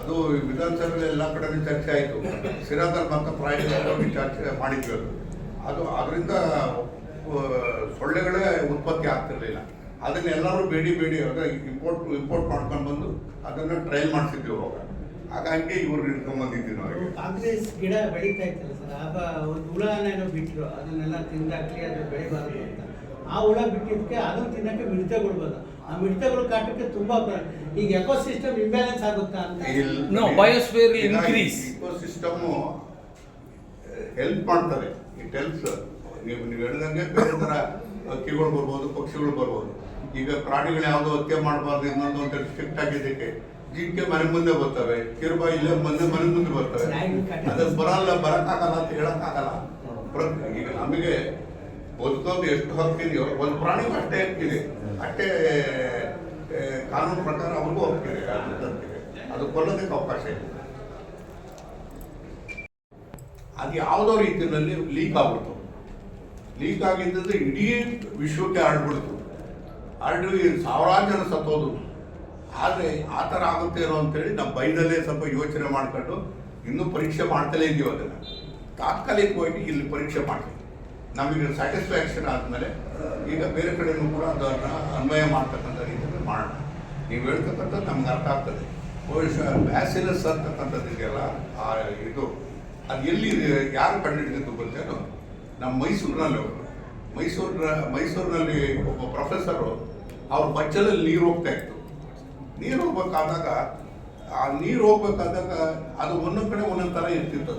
ಅದು ವಿಧಾನಸಭೆಯಲ್ಲಿ ಎಲ್ಲ ಕಡೆ ಚರ್ಚೆ ಆಯಿತು. ಸಿರಾದಲ್ಲಿ ಮತ್ತೆ ಪ್ರಾಯೋಗಿ ಚರ್ಚೆ ಮಾಡಿದ್ವಿ ಅದು. ಅದು ಅದರಿಂದ ಸೊಳ್ಳೆಗಳೇ ಉತ್ಪತ್ತಿ ಆಗ್ತಿರಲಿಲ್ಲ. ಅದನ್ನೆಲ್ಲರೂ ಬೇಡಿ ಬೇಡಿ ಅವಾಗ ಇಂಪೋರ್ಟ್ ಇಂಪೋರ್ಟ್ ಮಾಡ್ಕೊಂಡು ಬಂದು ಅದನ್ನು ಟ್ರಯಲ್ ಮಾಡಿಸಿದ್ವಿ ಅವಾಗ. ಹಾಗಾಗಿ ಇವ್ರು ಹಿಡ್ಕೊಂಡ್ ಬಂದಿದ್ವಿ ನಾವು ಕಾಂಗ್ರೆಸ್ ಗಿಡ ಬೆಳೀತಾ ಇತ್ತಲ್ಲ ಸರ್? ಆಗ ಒಂದು ಹುಳನೇನೋ ಬಿಟ್ಟರು ಅದನ್ನೆಲ್ಲ ತಿಂದಾಕಲಿ ಅದು ಬೆಳಿಬಾರ್ದು ಅಂತ. ಆ ಹುಳ ಬಿಟ್ಟಿದ್ದಕ್ಕೆ ಅದನ್ನು ತಿನ್ನಕ್ಕೆ ಮಿಡತೆಗಳು ಬಂದ ಆ ಮಿಡತೆಗಳು ಕಾಟಕ್ಕೆ ತುಂಬಾ ಈಗ ಎಕೋಸಿಸ್ಟಮ್ ಇಂಬ್ಯಾಲೆನ್ಸ್ ಆಗುತ್ತಾ ಅಂತ. No biosphere increase increase. Help ಮಾಡ್ತಾರೆ ಇಟ್ ಹೆಲ್ಪ್ಸ್ ನೀವು ನೀವು ಹೇಳಿದಂಗೆ ಬೇರೆ ತರ ಹಕ್ಕಿಗಳು ಬರ್ಬೋದು ಪಕ್ಷಿಗಳು ಬರ್ಬೋದು. ಈಗ ಪ್ರಾಣಿಗಳು ಯಾವುದೋ ಹತ್ಯೆ ಮಾಡಬಾರ್ದು ಇನ್ನೊಂದು ಅಂತ ಸ್ಟ್ರಿಕ್ಟ್ ಆಗಿದ್ದಕ್ಕೆ ಜಿಂಕೆ ಮನೆ ಮುಂದೆ ಬರ್ತವೆ ಕಿರುಬ ಇಲ್ಲೇ ಮುಂದೆ ಮನೆ ಮುಂದೆ ಬರ್ತವೆ. ಅದು ಬರಲ್ಲ ಬರಕ್ಕಾಗಲ್ಲ ಅಂತ ಹೇಳಕ್ಕಾಗಲ್ಲ. ಈಗ ನಮಗೆ ಬದುಕೋದು ಎಷ್ಟು ಹೊತ್ತಿದೆಯೋ ಒಂದು ಪ್ರಾಣಿಗೂ ಅಷ್ಟೇ ಹಕ್ಕಿದೆ ಅಷ್ಟೇ ಕಾನೂನು ಪ್ರಕಾರ ಅವ್ರಿಗೂ ಹೋಗ್ತಿದೆ ಅದು ಕೊಲ್ಲೋದಕ್ಕೆ ಅವಕಾಶ ಇದೆ ಅದು ಯಾವುದೋ ರೀತಿಯಲ್ಲಿ ಲೀಕ್ ಆಗ್ಬಿಡ್ತು. ಲೀಕ್ ಆಗಿದ್ದದ್ದು ಇಡೀ ವಿಶ್ವಕ್ಕೆ ಹರಡ್ಬಿಡ್ತು. ಹರಡಿ ಸಾವಿರಾರು ಜನ ಸತ್ತೋದು ಆದರೆ ಆ ಥರ ಆಗುತ್ತೆ ಅಂತ ಅಂತೇಳಿ ನಮ್ಮ ಬೈದಲ್ಲೇ ಸ್ವಲ್ಪ ಯೋಚನೆ ಮಾಡ್ಕೊಂಡು ಇನ್ನೂ ಪರೀಕ್ಷೆ ಮಾಡ್ತಲೇ ಇದೀವಿ ಅದನ್ನು. ತಾತ್ಕಾಲಿಕವಾಗಿ ಇಲ್ಲಿ ಪರೀಕ್ಷೆ ಮಾಡ್ತೀವಿ. ನಮಗೆ ಸ್ಯಾಟಿಸ್ಫ್ಯಾಕ್ಷನ್ ಆದಮೇಲೆ, ಈಗ ಬೇರೆ ಕಡೆಯೂ ಕೂಡ ಅದನ್ನು ಅನ್ವಯ ಮಾಡ್ತಕ್ಕಂಥ ರೀತಿಯಲ್ಲಿ ಮಾಡೋಣ. ನೀವು ಹೇಳ್ತಕ್ಕಂಥದ್ದು ನಮ್ಗೆ ಅರ್ಥ ಆಗ್ತದೆ. ಬ್ಯಾಸಿಲಸ್ ಅಂತಕ್ಕಂಥದ್ದು ಇದೆಯಲ್ಲ ಆ ಇದು, ಅದು ಎಲ್ಲಿ ಯಾರು ಕಂಡುಹಿಡಿದಿದ್ದು ಗೊತ್ತೇನು ನಮ್ಮ ಮೈಸೂರಿನಲ್ಲಿ ಅವರು ಮೈಸೂರಿನ, ಮೈಸೂರಿನಲ್ಲಿ ಒಬ್ಬ ಪ್ರೊಫೆಸರು ಅವ್ರ ಬಚ್ಚಲಲ್ಲಿ ನೀರು ಹೋಗ್ತಾ ಇತ್ತು. ನೀರು ಹೋಗ್ಬೇಕಾದಾಗ, ಆ ನೀರು ಹೋಗ್ಬೇಕಾದಾಗ ಅದು ಒಂದೊಂದು ಕಡೆ ಒಂದೊಂದು ಥರ ಇರ್ತಿತ್ತು.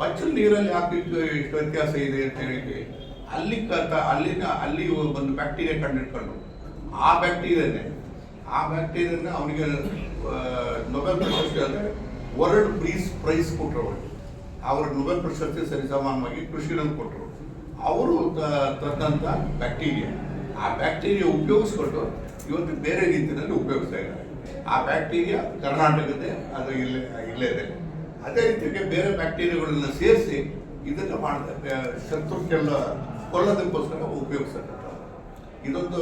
ಬಚ್ಚಲ್ ನೀರಲ್ಲಿ ಯಾಕೆ ಇಷ್ಟು ವ್ಯತ್ಯಾಸ ಇದೆ ಅಂತ ಹೇಳಿ ಅಲ್ಲಿ ಕರ್ತ, ಅಲ್ಲಿನ, ಅಲ್ಲಿ ಒಂದು ಬ್ಯಾಕ್ಟೀರಿಯಾ ಕಂಡಿಡ್ಕೊಂಡು, ಆ ಬ್ಯಾಕ್ಟೀರಿಯಾನೇ ಆ ಬ್ಯಾಕ್ಟೀರಿಯಾನ ಅವನಿಗೆ ನೊಬೆಲ್ ಪ್ರಶಸ್ತಿ ಅಂದರೆ ವರ್ಲ್ಡ್ ಪ್ರೀಸ್ ಪ್ರೈಸ್ ಕೊಟ್ಟರು ಅವರು. ಅವ್ರಿಗೆ ನೊಬೆಲ್ ಪ್ರಶಸ್ತಿ ಸರಿಸಮಾನವಾಗಿ ಕೃಷಿನಲ್ಲಿ ಕೊಟ್ಟರು ಅವರು ತಂದಂಥ ಬ್ಯಾಕ್ಟೀರಿಯಾ ಆ ಬ್ಯಾಕ್ಟೀರಿಯಾ ಉಪಯೋಗಿಸ್ಕೊಂಡು ಇವತ್ತು ಬೇರೆ ರೀತಿಯಲ್ಲಿ ಉಪಯೋಗಿಸ್ತಾ ಇದ್ದಾರೆ. ಆ ಬ್ಯಾಕ್ಟೀರಿಯಾ ಕರ್ನಾಟಕದೇ ಅದು ಇಲ್ಲೇ ಇಲ್ಲೇ ಇದೆ. ಅದೇ ರೀತಿಗೆ ಬೇರೆ ಬ್ಯಾಕ್ಟೀರಿಯಾಗಳನ್ನ ಸೇರಿಸಿ ಇದನ್ನು ಮಾಡ್ತಾರೆ ಶತ್ರುಕ್ಕೆಲ್ಲ ಕೊಲ್ಲೋದಕ್ಕೋಸ್ಕರ ಉಪಯೋಗಿಸ್ತಕ್ಕಂಥ ಇದೊಂದು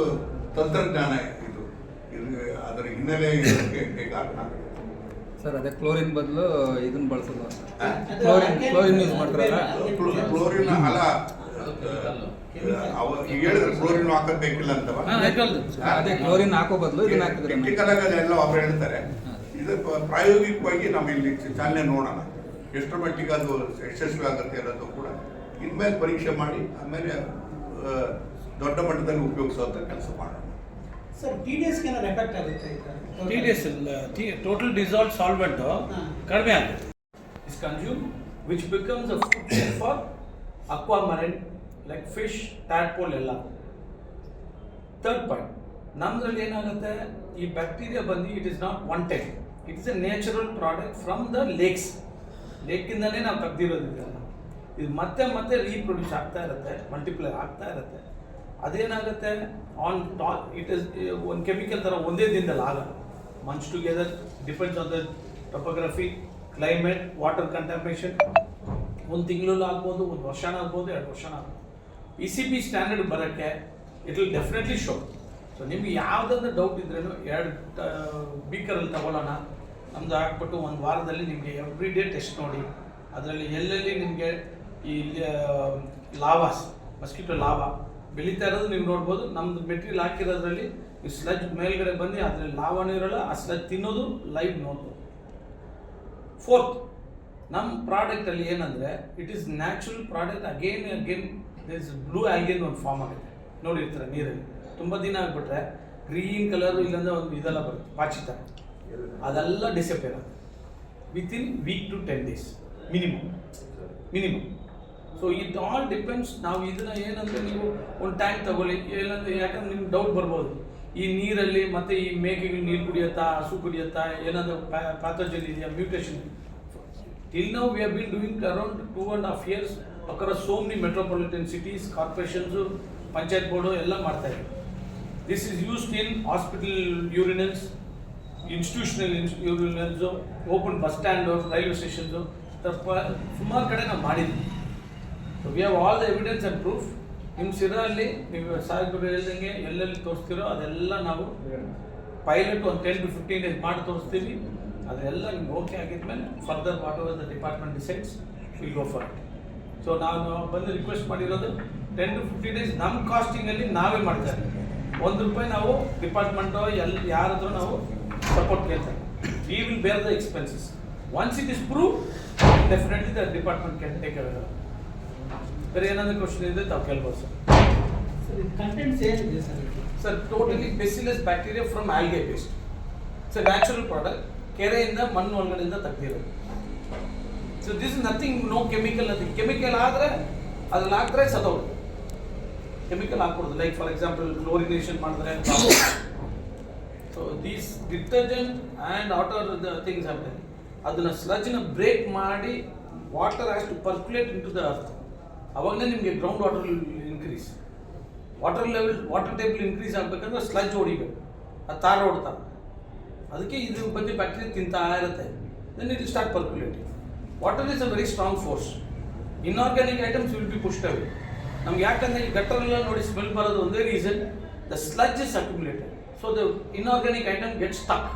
ತಂತ್ರಜ್ಞಾನ ಇದು. ಇದು ಅದರ ಹಿನ್ನೆಲೆ ಇದಕ್ಕೆ ಬೇಕಾಗ್ತದೆ ಸರ್ ಅದೇ ಕ್ಲೋರಿನ್ ಬದಲು ಇದನ್ನ ಬಳಸೋದು ಕ್ಲೋರಿನ್ ಕ್ಲೋರಿನ್ ಯೂಸ್ ಮಾಡ್ತಾರಲ್ಲ? ಕ್ಲೋ- ಕ್ಲೋರಿನ್ ಅಲ್ಲ. ಅವ ಈಗ ಹೇಳಿದ್ರೆ ಕ್ಲೋರಿನ್ ಹಾಕಬೇಕಿಲ್ಲ ಬೇಕಿಲ್ಲ ಅಂತವ ಅದೇ ಕ್ಲೋರಿನ್ ಹಾಕೋ ಬದಲು ಇದನ್ನ ಹಾಕಿದ್ರೆ ಟೆಕ್ನಿಕಲ್ ಆಗಿ ಅದೆಲ್ಲ ಅವ್ರು ಹೇಳ್ತಾರೆ. ಇದು ಪ್ರಾಯೋಗಿಕವಾಗಿ ನಾವು ಇಲ್ಲಿ ಚಾಲನೆ ನೋಡೋಣ. ಎಷ್ಟರ ಮಟ್ಟಿಗೆ ಅದು ಯಶಸ್ವಿ ಆಗುತ್ತೆ ಅನ್ನೋದು ಕೂಡ ಇನ್ಮೇಲೆ ಪರೀಕ್ಷೆ ಮಾಡಿ ಆಮೇಲೆ ದೊಡ್ಡ ಮಟ್ಟದಲ್ಲಿ ಉಪಯೋಗಿಸುವಂತ ಕೆಲಸ ಮಾಡೋಣ. ಸರ್ ಟಿ ಡಿ ಎಸ್ಗೆ ಏನಾದ್ರು ಎಫೆಕ್ಟ್ ಆಗುತ್ತೆ T D S total dissolve solvent ಕಡಿಮೆ ಆಗುತ್ತೆ. Is consume which becomes a food for for aquamarine like fish, tadpole ಎಲ್ಲ. ಥರ್ಡ್ ಪಾಯಿಂಟ್ ನಮ್ಮದ್ರಲ್ಲಿ ಏನಾಗುತ್ತೆ? ಈ ಬ್ಯಾಕ್ಟೀರಿಯಾ ಬಂದು it is not one time it is a natural product from the lakes ಲೇಕಿಂದಲೇ ನಾವು ತೆಗ್ದಿರೋದು ಇದು ಮತ್ತೆ ಮತ್ತೆ ರೀಪ್ರೊಡ್ಯೂಸ್ ಆಗ್ತಾ ಇರುತ್ತೆ ಮಲ್ಟಿಪ್ಲೈ ಆಗ್ತಾ ಇರುತ್ತೆ. ಅದೇನಾಗುತ್ತೆ? ಆನ್ ಟಾಲ್ ಇಟ್ ಇಸ್ ಒಂದು ಕೆಮಿಕಲ್ ಥರ ಒಂದೇ ದಿನದಲ್ಲಿ ಆಗಲ್ಲ. Munch together depends on the topography climate water contamination ಒಂದು ತಿಂಗಳಲ್ಲಿ ಆಗ್ಬೋದು, ಒಂದು ವರ್ಷನ ಆಗ್ಬೋದು, ಎರಡು ವರ್ಷನ ಆಗ್ಬೋದು. ಇ ಸಿ ಪಿ ಸ್ಟ್ಯಾಂಡರ್ಡ್ ಬರೋಕ್ಕೆ it will definitely show so ನಿಮ್ಗೆ ಯಾವುದಾದ್ರು ಡೌಟ್ ಇದ್ರೂ ಎರಡು ಬೀಕರಲ್ಲಿ ತಗೊಳ್ಳೋಣ. ನಮ್ದು ಹಾಕ್ಬಿಟ್ಟು ಒಂದು ವಾರದಲ್ಲಿ ನಿಮಗೆ ಎವ್ರಿ ಡೇ ಟೆಸ್ಟ್ ನೋಡಿ. ಅದರಲ್ಲಿ ಎಲ್ಲೆಲ್ಲಿ ನಿಮಗೆ ಈ ಲಾವಾಸ್ ಮಸ್ಕಿಟೋ ಲಾಭ ಬೆಳೀತಾ ಇರೋದು ನೀವು ನೋಡ್ಬೋದು. ನಮ್ದು ಮೆಟೀರಿಯಲ್ ಹಾಕಿರೋದ್ರಲ್ಲಿ ಈ ಸ್ಲಜ್ ಮೇಲ್ಗಡೆ ಬಂದು ಅದರಲ್ಲಿ ಲಾವಣ ಇರೋಲ್ಲ, ಆ ಸ್ಲಜ್ ತಿನ್ನೋದು ಲೈವ್ ನೋಡ್ಬೋದು. ಫೋರ್ತ್ ನಮ್ಮ ಪ್ರಾಡಕ್ಟಲ್ಲಿ ಏನಂದರೆ it is natural product again again this blue ಆಲ್ಗೇನ್ ಒಂದು ಫಾರ್ಮ್ ಆಗುತ್ತೆ ನೋಡಿರ್ತಾರೆ ನೀರಲ್ಲಿ? ತುಂಬ ದಿನ ಆಗಿಬಿಟ್ರೆ ಗ್ರೀನ್ ಕಲರು ಇಲ್ಲಾಂದ್ರೆ ಒಂದು ಇದೆಲ್ಲ ಬರುತ್ತೆ ಪಾಚಿ ಥರ ಅದೆಲ್ಲ ಡಿಸಪೇರ್ ಆಗುತ್ತೆ. Within week to ten days minimum minimum so it all depends ನಾವು ಇದನ್ನ ಏನಂದ್ರೆ ನೀವು ಒಂದು ಟ್ಯಾಂಕ್ ತಗೊಳ್ಳಿ, ಏನಂದ್ರೆ ಯಾಕಂದ್ರೆ ನಿಮ್ಗೆ ಡೌಟ್ ಬರ್ಬೋದು. ಈ ನೀರಲ್ಲಿ ಮತ್ತೆ ಈ ಮೇಕೆಗಳು ನೀರು ಕುಡಿಯುತ್ತಾ, ಹಸು ಕುಡಿಯುತ್ತಾ, ಏನಾದರೂ ಪ್ಯಾಥೋಜನ್ ಇದೆಯಾ mutation till now we have been doing around two and half years across so many metropolitan cities corporations panchayat board ಎಲ್ಲ ಮಾಡ್ತಾ this is used in hospital urinals, institutional urinals open bus stand railway stations ತಪ್ಪ ಸುಮಾರು ಕಡೆ ನಾವು ಮಾಡಿದ್ವಿ so we have all the evidence and proof ನಿಮ್ಮ ಸಿರಲ್ಲಿ ನೀವು ಸಾಹೇಬರು ಹೇಳ್ದಂಗೆ ಎಲ್ಲೆಲ್ಲಿ ತೋರಿಸ್ತಿರೋ ಅದೆಲ್ಲ ನಾವು ಪೈಲಟ್ ಒಂದು ಟೆನ್ ಟು ಫಿಫ್ಟೀನ್ ಡೇಸ್ ಮಾಡಿ ತೋರಿಸ್ತೀವಿ. ಅದೆಲ್ಲ ನಿಮ್ಗೆ okay ಆಗಿದ್ಮೇಲೆ further what over the department decides will go for so ನಾನು ಬಂದು ರಿಕ್ವೆಸ್ಟ್ ಮಾಡಿರೋದು ಟೆನ್ ಟು ಫಿಫ್ಟೀನ್ ಡೇಸ್ ನಮ್ಮ ಕಾಸ್ಟಿಂಗಲ್ಲಿ ನಾವೇ ಮಾಡ್ತಾ ಇದ್ದೀವಿ. ಒಂದು ರೂಪಾಯಿ ನಾವು ಡಿಪಾರ್ಟ್ಮೆಂಟು ಎಲ್ಲಿ ಯಾರಾದರೂ ನಾವು ಸಪೋರ್ಟ್ ಕೇಳ್ತಾರೆ. We will bear the expenses once it is prove definitely the department can take aware ಬೇರೆ ಏನಾದರೂ ಕ್ವಶನ್ ಇದ್ದರೆ ತಾವು ಕೇಳ್ಬೋದು ಇದು sir sir totally bacillus bacteria from algae based sir natural product ಕೆರೆಯಿಂದ ಮಣ್ಣು ಒಳಗಡೆಯಿಂದ ತೆಗ್ದಿರೋದು. So this is nothing no chemical nothing chemical ಆದರೆ ಅದ್ರಲ್ಲಿ ಹಾಕಿದ್ರೆ ಸದೋದು ಕೆಮಿಕಲ್ ಹಾಕ್ಕೊಡೋದು. ಲೈಕ್ ಫಾರ್ ಎಕ್ಸಾಂಪಲ್ ಕ್ಲೋರಿನೇಷನ್ ಮಾಡಿದ್ರೆ so these detergent and water things ಆಗ್ತದೆ ಅದನ್ನ ಸ್ಲಜ್ನ ಬ್ರೇಕ್ ಮಾಡಿ water has to percolate into the earth ಅವಾಗಲೇ ನಿಮಗೆ ground water increase water level water table increase ಆಗಬೇಕಂದ್ರೆ ಸ್ಲಜ್ ಹೊಡಿಬೇಕು. ಅದು ತಾರ ಹೊಡ್ತಾರೆ ಅದಕ್ಕೆ ಇದ್ರ ಬಗ್ಗೆ ಬ್ಯಾಕ್ಟೀರಿಯಾ ತಿಂತಾ ಇರುತ್ತೆ. Then it start percolating water is a very strong force inorganic items will be pushed away ನಮ್ಗೆ ಯಾಕಂದ್ರೆ ಈ ಗಟ್ಟರೆಲ್ಲ ನೋಡಿ ಸ್ಮೆಲ್ ಬರೋದು ಒಂದೇ reason the sludge is accumulated so the inorganic item get stuck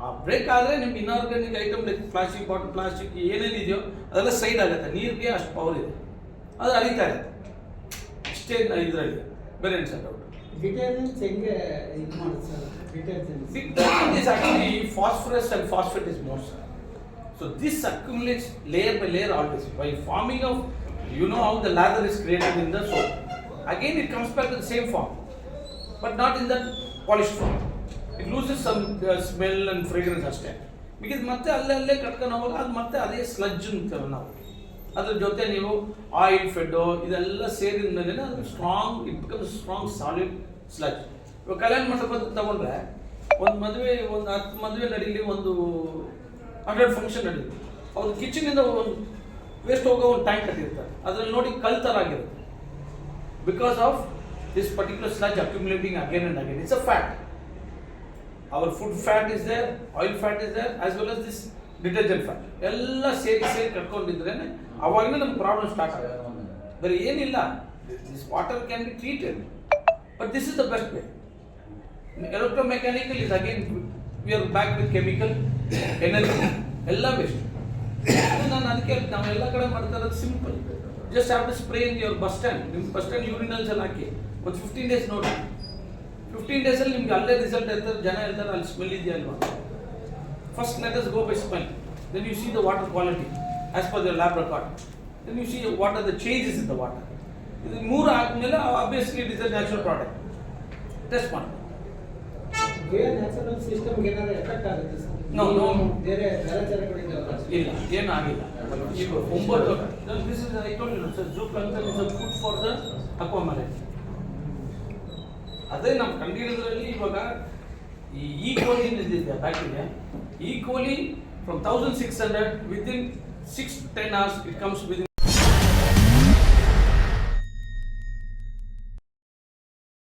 ಆ ಬ್ರೇಕ್ ಆದರೆ ನಿಮ್ಗೆ inorganic item like plastic bottle plastic ಏನೇನಿದೆಯೋ ಅದೆಲ್ಲ ಸೈಡ್ ಆಗುತ್ತೆ. ನೀರಿಗೆ ಅಷ್ಟು ಪವರ್ ಇದೆ. ಅದು ಅರಿತಾ ಇರುತ್ತೆ. ಇಷ್ಟೇ ಇದರಲ್ಲಿ. ಬೇರೆ ಏನು ಸರ್ ಡೌಟ್ ಡಿಟರ್ಜೆಂಟ್ಸ್ ಹೆಂಗೆ ಇದು ಮಾಡುತ್ತೆ sir? Detergents is actually phosphorus and phosphate is more. sir. Layer this layer always. By forming of, you know how the lather is created in the soap. Again it comes back to the same form, but not in the polished form. It loses some uh, smell and fragrance ಅಷ್ಟೇ because ಮತ್ತೆ ಅಲ್ಲೇ ಅಲ್ಲೇ ಕಟ್ಕೊಂಡು ಹೋಗುವಾಗ ಅದು ಮತ್ತೆ ಅದೇ sludge ಅಂತೇವೆ ನಾವು ಅದ್ರ ಜೊತೆ ನೀವು ಆಯಿಲ್ ಫೆಡ್ಡು ಇದೆಲ್ಲ ಸೇರಿದ ಮೇಲೆ ಅದು strong it becomes strong solid sludge ಇವಾಗ ಕಲ್ಯಾಣ ಮಂಟಪದ ತಗೊಂಡ್ರೆ ಒಂದು ಮದುವೆ ಒಂದು ಹತ್ತು ಮದುವೆ ನಡೀಲಿ ಒಂದು ಹಂಡ್ರೆಡ್ ಫಂಕ್ಷನ್ ನಡೀಲಿ ಅವ್ರ ಕಿಚನಿಂದ ಒಂದು ವೇಸ್ಟ್ ಹೋಗೋ ಒಂದು ಟ್ಯಾಂಕ್ ಕಟ್ಟಿರ್ತಾರೆ ಅದ್ರಲ್ಲಿ ನೋಡಿ ಕಲ್ ಥರ ಆಗಿರುತ್ತೆ. Because of this particular sludge accumulating again and again it's a fat our food fat is there oil fat is there as well as this detergent fat ಎಲ್ಲ ಸೇರಿ ಸೇರಿ ಕಟ್ಕೊಂಡಿದ್ರೆ ಅವಾಗಲೇ ನಮ್ಗೆ ಪ್ರಾಬ್ಲಮ್ ಸ್ಟಾರ್ಟ್ ಆಗುತ್ತೆ. ಬೇರೆ ಏನಿಲ್ಲ. This water can be treated but this is the best way electromechanical is again we are back with chemical energy ಎಲ್ಲ best ನಾನು ಅದಕ್ಕೆ ನಾವು ಎಲ್ಲ ಕಡೆ ಮಾಡ್ತಾ ಇರೋದು simple just have to spray in your bus stand ನಿಮ್ಮ ಬಸ್ ಸ್ಟ್ಯಾಂಡ್ ಯೂರಿನಲ್ಸ್ ಎಲ್ಲ ಹಾಕಿ. ಒಂದು ಫಿಫ್ಟೀನ್ ಡೇಸ್ ನೋಡಿ. ಫಿಫ್ಟೀನ್ ಡೇಸಲ್ಲಿ ನಿಮ್ಗೆ ಅಲ್ಲೇ ರಿಸಲ್ಟ್ ಇರ್ತಾರೆ ಜನ ಇರ್ತಾರೆ, ಅಲ್ಲಿ ಸ್ಮೆಲ್ ಇದೆಯಾ ಅಲ್ವಾ first let go by smell then you see see the water quality as per the lab then you see what are the changes in the water. ಇದು ಮೂರು ಆದಮೇಲೆ obviously it is a natural product test ಮಾಡಿ. Natural ಸಿಸ್ಟಮ್ಗೆ ಏನಾದರೂ effect ಆಗುತ್ತೆ sir No. ಬೇರೆ ಇಲ್ಲ ಏನು ಆಗಿಲ್ಲ. ಒಂಬತ್ತು this is I told you sir zooplankton is a food for the aquamarine ಅದೇ ನಮ್ಮ ಕಂಡಿಡಿದ್ರಲ್ಲಿ ಇವಾಗ ಈ ಈ coli back bacteria E coli from thousand six hundred within six ten hours it comes within